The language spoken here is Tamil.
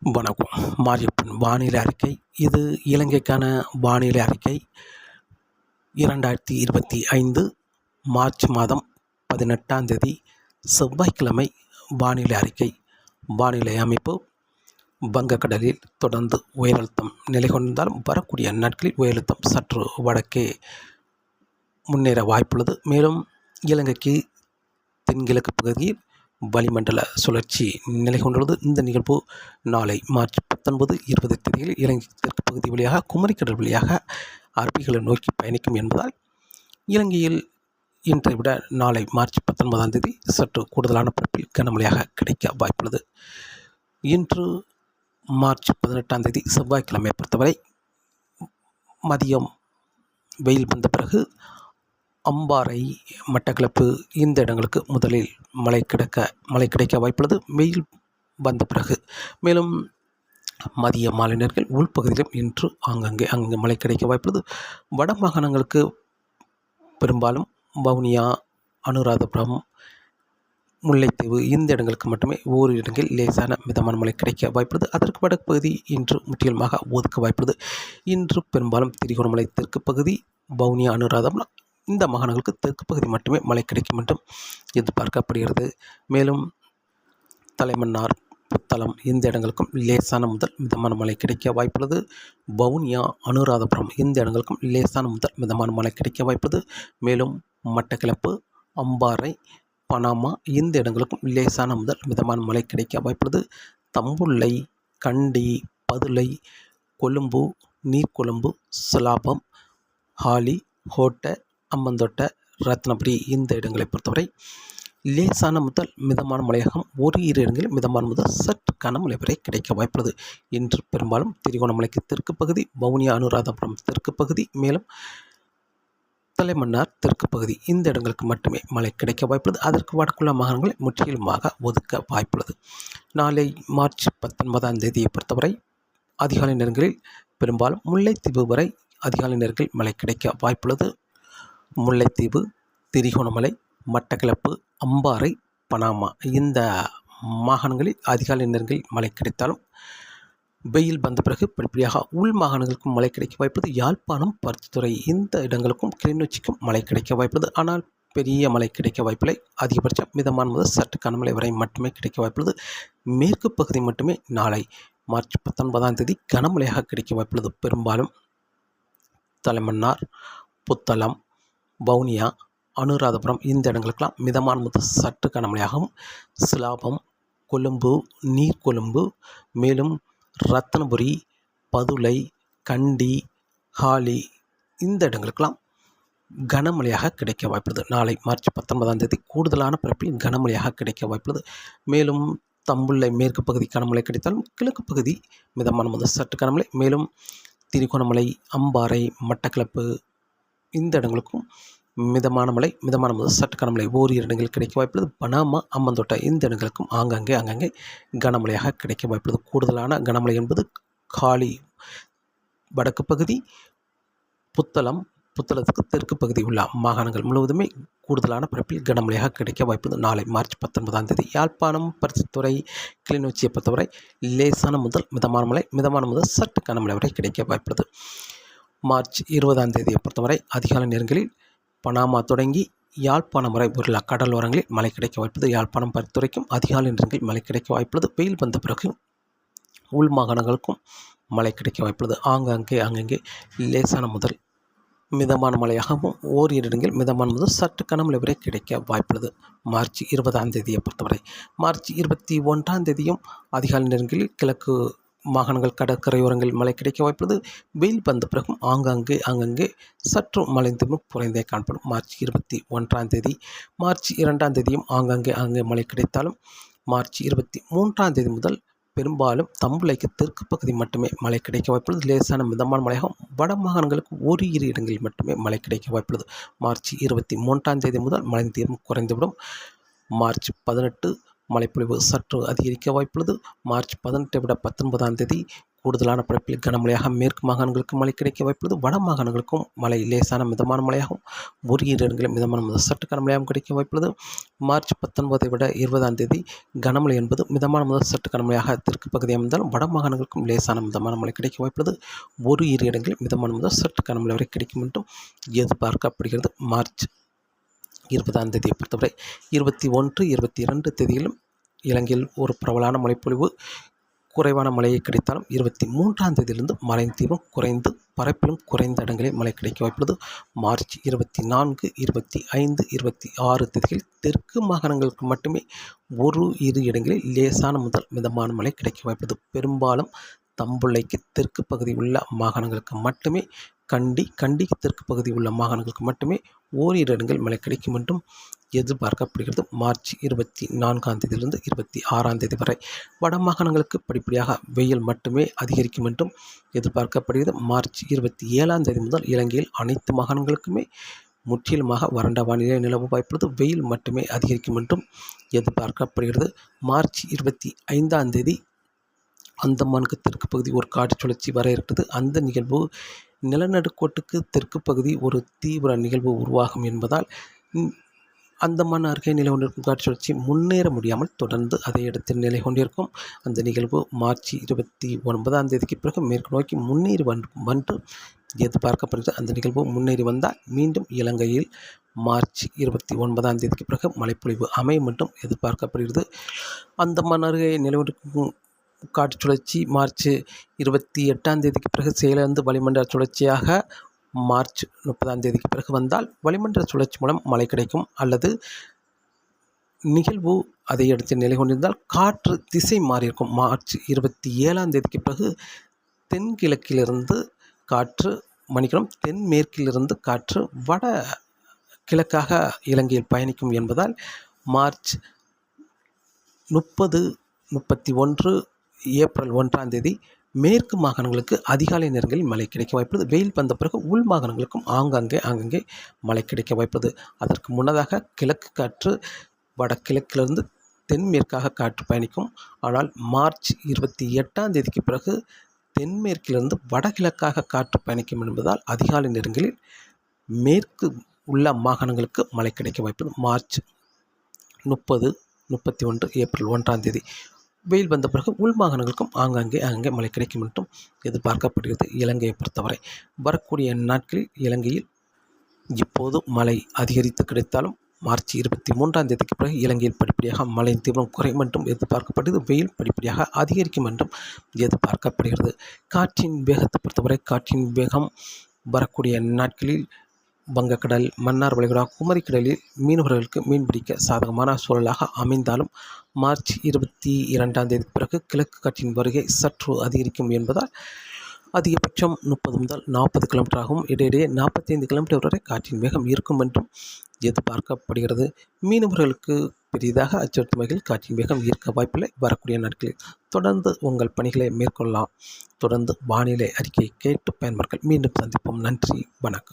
வணக்கம். மாரியப்பன் வானிலை அறிக்கை. இது இலங்கைக்கான வானிலை அறிக்கை. இரண்டாயிரத்தி இருபத்தி ஐந்து மார்ச் மாதம் பதினெட்டாம் தேதி செவ்வாய்க்கிழமை வானிலை அறிக்கை. வானிலை அமைப்பு. வங்கக்கடலில் தொடர்ந்து உயரழுத்தம் நிலை கொண்டிருந்தாலும் வரக்கூடிய நாட்களில் உயரழுத்தம் சற்று வடக்கே முன்னேற வாய்ப்புள்ளது. மேலும் இலங்கைக்கு தென்கிழக்கு பகுதியில் வளிமண்டல சுழற்சி நிலை கொண்டுள்ளது. இந்த நிகழ்வு நாளை மார்ச் பத்தொன்பது இருபது தேதியில் இலங்கை தெற்கு பகுதி வழியாக குமரிக்கடல் வழியாக அரபிகளை நோக்கி பயணிக்கும் என்பதால் இலங்கையில் இன்றை விட நாளை மார்ச் பத்தொன்பதாம் தேதி சற்று கூடுதலான பரப்பில் கனமழையாக கிடைக்க வாய்ப்புள்ளது. இன்று மார்ச் பதினெட்டாம் தேதி செவ்வாய்க்கிழமை பொறுத்தவரை மதியம் வெயில் வந்த பிறகு அம்பாறை மட்டக்களப்பு இந்த இடங்களுக்கு முதலில் மழை கிடைக்க மழை கிடைக்க வாய்ப்புள்ளது. வெயில் வந்த பிறகு. மேலும் மதிய மாலை நேரங்கள் உள்பகுதியிலும் இன்று ஆங்கங்கே அங்கே மழை கிடைக்க வாய்ப்புள்ளது. வட மாகாணங்களுக்கு பெரும்பாலும் வவுனியா அனுராதபுரம் முல்லைத்தீவு இந்த இடங்களுக்கு மட்டுமே ஓரு இடங்களில் லேசான மிதமான மழை கிடைக்க வாய்ப்புள்ளது. அதற்கு வடக்கு பகுதி இன்று முற்றிலுமாக ஒதுக்க வாய்ப்புள்ளது. இன்று பெரும்பாலும் திரிகோணமலை தெற்கு பகுதி வவுனியா அனுராதபுரம் இந்த மாகாணங்களுக்கு தெற்கு பகுதி மட்டுமே மழை கிடைக்கும் என்றும் எதிர்பார்க்கப்படுகிறது. மேலும் தலைமன்னார் புத்தளம் இந்த இடங்களுக்கும் லேசான முதல் மிதமான மழை கிடைக்க வாய்ப்புள்ளது. வவுனியா அனுராதபுரம் இந்த இடங்களுக்கும் லேசான முதல் மிதமான மழை கிடைக்க வாய்ப்புள்ளது. மேலும் மட்டக்கிளப்பு அம்பாறை பனாமா இந்த இடங்களுக்கும் லேசான முதல் மிதமான மழை கிடைக்க வாய்ப்புள்ளது. தம்புள்ளை கண்டி பதுளை கொழும்பு நீர்கொழும்பு சுலாபம் ஹாலி ஹோட்ட அம்மந்தோட்டை ரத்னபுரி இந்த இடங்களை பொறுத்தவரை லேசான முதல் மிதமான மழையாகவும் ஒரு இரு இடங்களில் மிதமான முதல் சற்று கனமழை வரை கிடைக்க வாய்ப்புள்ளது. இன்று பெரும்பாலும் திருகோணமலைக்கு தெற்கு பகுதி வவுனியா அனுராதபுரம் தெற்கு பகுதி மேலும் தலைமன்னார் தெற்கு பகுதி இந்த இடங்களுக்கு மட்டுமே மழை கிடைக்க வாய்ப்புள்ளது. அதற்கு வடக்குள்ள மாகாணங்களை முற்றிலுமாக ஒதுக்க வாய்ப்புள்ளது. நாளை மார்ச் பத்தொன்பதாம் தேதியை பொறுத்தவரை அதிகாலை நேரங்களில் பெரும்பாலும் முல்லைத்தீவு வரை அதிகாலை நேரங்களில் மழை கிடைக்க வாய்ப்புள்ளது. முல்லைத்தீவு திரிகோணமலை மட்டக்களப்பு அம்பாறை பனாமா இந்த மாகாணங்களில் அதிகாலை நேரங்களில் மழை கிடைத்தாலும் வெயில் வந்த பிறகு படிப்படியாக உள் மாகாணங்களுக்கும் மழை கிடைக்க வாய்ப்பது யாழ்ப்பாணம் பருத்தித்துறை இந்த இடங்களுக்கும் கிளிநொச்சிக்கும் மழை கிடைக்க வாய்ப்பது. ஆனால் பெரிய மழை கிடைக்க வாய்ப்பில்லை. அதிகபட்சம் மிதமான முதல் சற்று கனமழை வரை மட்டுமே கிடைக்க வாய்ப்புள்ளது. மேற்கு பகுதி மட்டுமே நாளை மார்ச் பத்தொன்பதாம் தேதி கனமழையாக கிடைக்க வாய்ப்புள்ளது. பெரும்பாலும் தலைமன்னார் புத்தளம் வவுனியா அனுராதபுரம் இந்த இடங்களுக்கெல்லாம் மிதமான முதல் சற்று கனமழையாகவும் சிலாபம் கொழும்பு நீர்கொழும்பு மேலும் ரத்தனபுரி பதுளை கண்டி ஹாலி இந்த இடங்களுக்கெல்லாம் கனமழையாக கிடைக்க வாய்ப்புள்ளது. நாளை மார்ச் பத்தொன்பதாம் தேதி கூடுதலான பரப்பில் கனமழையாக கிடைக்க வாய்ப்புள்ளது. மேலும் தம்புள்ளை மேற்கு பகுதி கனமழை கிடைத்தாலும் கிழக்கு பகுதி மிதமான முதல் சற்று கனமழை. மேலும் திருகோணமலை அம்பாறை மட்டக்களப்பு இந்த இடங்களுக்கும் மிதமான மழை மிதமான முதல் சற்று கனமழை ஓரிரு இடங்களில் கிடைக்க வாய்ப்புள்ளது. பனாமா அம்மந்தோட்டை இந்த இடங்களுக்கும் ஆங்காங்கே அங்கங்கே கனமழையாக கிடைக்க வாய்ப்புள்ளது. கூடுதலான கனமழை என்பது காலி வடக்கு பகுதி புத்தளம் புத்தளத்துக்கு தெற்கு பகுதி உள்ள மாகாணங்கள் முழுவதுமே கூடுதலான பரப்பில் கனமழையாக கிடைக்க வாய்ப்புள்ளது. நாளை மார்ச் பத்தொன்பதாம் தேதி யாழ்ப்பாணம் பருத்தித்துறை கிளிநொச்சியை பொறுத்தவரை லேசான முதல் மிதமான மழை மிதமான முதல் சற்று கனமழை வரை கிடைக்க வாய்ப்புள்ளது. மார்ச் இருபதாம் தேதியை பொறுத்தவரை அதிகாலை நேரங்களில் பனாமா தொடங்கி யாழ்ப்பாணம் வரை உள்ள கடலோரங்களில் மழை கிடைக்க வாய்ப்புள்ளது யாழ்ப்பாணம் பரிந்துரைக்கும் அதிகாலை நேரங்களில் மழை கிடைக்க வாய்ப்புள்ளது வெயில் வந்த பிறகு உள் மாகாணங்களுக்கும் மழை கிடைக்க வாய்ப்புள்ளது ஆங்காங்கே அங்கங்கே லேசான முதல் மிதமான மழையாகவும் ஓரிரு இடங்களில் மிதமான முதல் சற்று கனமழை வரை கிடைக்க வாய்ப்புள்ளது. மார்ச் இருபதாம் தேதியை பொறுத்தவரை மார்ச் இருபத்தி ஒன்றாம் தேதியும் அதிகாலை நேரங்களில் கிழக்கு மாகாணங்கள் கடற்கரையோரங்களில் மழை கிடைக்க வாய்ப்புள்ளது. வெயில் வந்த பிறகும் ஆங்காங்கே அங்கங்கே சற்று மலைந்தும் குறைந்தே காணப்படும். மார்ச் இருபத்தி ஒன்றாம் தேதி மார்ச் இரண்டாம் தேதியும் ஆங்காங்கே அங்கே மழை கிடைத்தாலும் மார்ச் இருபத்தி மூன்றாம் தேதி முதல் பெரும்பாலும் தம்புளைக்கு தெற்கு பகுதி மட்டுமே மழை கிடைக்க வாய்ப்புள்ளது. லேசான மிதமான மழையாகும் வட மாகாணங்களுக்கு ஒரு இரு இடங்களில் மட்டுமே மழை கிடைக்க வாய்ப்புள்ளது. மார்ச் இருபத்தி மூன்றாம் தேதி முதல் மழை தீர்வு குறைந்துவிடும். மார்ச் பதினெட்டு மழைப்பொழிவு சற்று அதிகரிக்க வாய்ப்புள்ளது. மார்ச் பதினெட்டை விட பத்தொன்பதாம் தேதி கூடுதலான பரப்பில் கனமழையாக மேற்கு மாகாணங்களுக்கு மழை கிடைக்க வாய்ப்புள்ளது. வட மாகாணங்களுக்கும் மழை லேசான மிதமான மழையாகவும் ஒரு இரு இடங்களில் மிதமான முதல் சற்று கனமழையாகவும் கிடைக்க வாய்ப்புள்ளது. மார்ச் பத்தொன்பதை விட இருபதாம் தேதி கனமழை என்பது மிதமான முதல் சற்று கனமழையாக தெற்கு பகுதி அமைந்தாலும் வட மாகாணங்களுக்கும் லேசான மிதமான மழை கிடைக்க வாய்ப்புள்ளது. ஒரு இரு இடங்களில் மிதமான முதல் சற்று கனமழை வரை கிடைக்கும் என்றும் எதிர்பார்க்கப்படுகிறது. மார்ச் இருபதாம் தேதியை பொறுத்தவரை இருபத்தி ஒன்று இருபத்தி இரண்டு தேதியிலும் இலங்கையில் ஒரு பிரபலான மழைப்பொழிவு. குறைவான மழையை கிடைத்தாலும் இருபத்தி மூன்றாம் தேதியிலிருந்து மழையின் தீவிரம் குறைந்து பரப்பிலும் குறைந்த இடங்களில் மழை கிடைக்க வாய்ப்புள்ளது. மார்ச் இருபத்தி நான்கு இருபத்தி ஐந்து இருபத்தி ஆறு தேதிகளில் தெற்கு மாகாணங்களுக்கு மட்டுமே ஒரு இரு இடங்களில் லேசான முதல் மிதமான மழை கிடைக்க வாய்ப்புள்ளது. பெரும்பாலும் தம்புள்ளைக்கு தெற்கு பகுதி உள்ள மாகாணங்களுக்கு மட்டுமே கண்டி கண்டிக்கு தெற்கு பகுதி உள்ள மாகாணங்களுக்கு மட்டுமே ஓரிரு இடங்கள் மழை கிடைக்கும் என்றும் எதிர்பார்க்கப்படுகிறது. மார்ச் இருபத்தி நான்காம் தேதியிலிருந்து இருபத்தி ஆறாம் தேதி வரை வட மாகாணங்களுக்கு படிப்படியாக வெயில் மட்டுமே அதிகரிக்கும் என்றும் எதிர்பார்க்கப்படுகிறது. மார்ச் இருபத்தி ஏழாம் தேதி முதல் இலங்கையில் அனைத்து மாகாணங்களுக்குமே முற்றிலுமாக வறண்ட வானிலை நிலவு வாய்ப்புள்ளது. வெயில் மட்டுமே அதிகரிக்கும் என்றும் எதிர்பார்க்கப்படுகிறது. மார்ச் இருபத்தி ஐந்தாம் தேதி அந்தமானுக்கு தெற்கு பகுதி ஒரு காற்று சுழற்சி வர இருக்கிறது. அந்த நிகழ்வு நிலநடுக்கோட்டுக்கு தெற்கு பகுதி ஒரு தீவிர நிகழ்வு உருவாகும் என்பதால் அந்தமான் அருகே நிலை கொண்டிருக்கும் காற்று சுழற்சி முன்னேற முடியாமல் தொடர்ந்து அதே இடத்தில் நிலை கொண்டிருக்கும். அந்த நிகழ்வு மார்ச் இருபத்தி ஒன்பதாம் தேதிக்கு பிறகு மேற்கு நோக்கி முன்னேறி வந்து எதிர்பார்க்கப்படுகிறது. அந்த நிகழ்வு முன்னேறி வந்தால் மீண்டும் இலங்கையில் மார்ச் இருபத்தி ஒன்பதாம் தேதிக்கு பிறகு மழைப்பொழிவு அமையும் என்றும் எதிர்பார்க்கப்படுகிறது. அந்தமான் அருகே நிலவொண்டிருக்கும் காற்று சுழற்சி மார்ச் இருபத்தி எட்டாம் தேதிக்கு பிறகு செயலிழந்து வளிமண்டல சுழற்சியாக மார்ச் முப்பதாம் தேதிக்கு பிறகு வந்தால் வளிமண்டல சுழற்சி மூலம் மழை கிடைக்கும் அல்லது நிகழ்வு அதை அடுத்து நிலை கொண்டிருந்தால் காற்று திசை மாறியிருக்கும். மார்ச் இருபத்தி ஏழாம் தேதிக்கு பிறகு தென்கிழக்கிலிருந்து காற்று மணிக்கணும். தென்மேற்கிலிருந்து காற்று வட கிழக்காக இலங்கையில் பயணிக்கும் என்பதால் மார்ச் முப்பது முப்பத்தி ஒன்று ஏப்ரல் ஒன்றாம் தேதி மேற்கு மாகாணங்களுக்கு அதிகாலை நேரங்களில் மழை கிடைக்க வாய்ப்புள்ளது. வெயில் வந்த பிறகு உள் மாகாணங்களுக்கும் ஆங்காங்கே ஆங்காங்கே மழை கிடைக்க வாய்ப்புள்ளது. அதற்கு முன்னதாக கிழக்கு காற்று வடகிழக்கிலிருந்து தென்மேற்காக காற்று பயணிக்கும். ஆனால் மார்ச் இருபத்தி எட்டாம் தேதிக்கு பிறகு தென்மேற்கிலிருந்து வடகிழக்காக காற்று பயணிக்கும் என்பதால் அதிகாலை நேரங்களில் மேற்கு உள்ள மாகாணங்களுக்கு மழை கிடைக்க வாய்ப்புள்ளது. மார்ச் முப்பது முப்பத்தி ஒன்று ஏப்ரல் ஒன்றாம் தேதி வெயில் வந்த பிறகு உள் மாகாணங்களுக்கும் ஆங்காங்கே அங்கே மழை கிடைக்கும் என்றும் எதிர்பார்க்கப்படுகிறது. இலங்கையை பொறுத்தவரை வரக்கூடிய நாட்களில் இலங்கையில் இப்போது மழை அதிகரித்து கிடைத்தாலும் மார்ச் இருபத்தி மூன்றாம் தேதிக்கு பிறகு இலங்கையில் படிப்படியாக மழையின் தீவிரம் குறையும் என்றும் எதிர்பார்க்கப்படுகிறது. வெயில் படிப்படியாக அதிகரிக்கும் என்றும் எதிர்பார்க்கப்படுகிறது. காற்றின் வேகத்தை பொறுத்தவரை காற்றின் வேகம் வரக்கூடிய நாட்களில் வங்கக்கடல் மன்னார் வளைகுடா குமரிக்கடலில் மீனவர்களுக்கு மீன்பிடிக்க சாதகமான சூழலாக அமைந்தாலும் மார்ச் இருபத்தி இரண்டாம் தேதி பிறகு கிழக்கு காற்றின் வருகை சற்று அதிகரிக்கும் என்பதால் அதிகபட்சம் முப்பது முதல் நாற்பது கிலோமீட்டர் ஆகும் இடையிடையே நாற்பத்தைந்து கிலோமீட்டர் வரை காற்றின் வேகம் இருக்கும் என்றும் எதிர்பார்க்கப்படுகிறது. மீனவர்களுக்கு பெரிதாக அச்சுறுத்தும் வகையில் காற்றின் வேகம் ஈர்க்க வாய்ப்பில்லை. வரக்கூடிய நாட்களில் தொடர்ந்து உங்கள் பணிகளை மேற்கொள்ளலாம். தொடர்ந்து வானிலை அறிக்கையை கேட்டு பயன்பர்கள் மீண்டும் சந்திப்போம். நன்றி. வணக்கம்.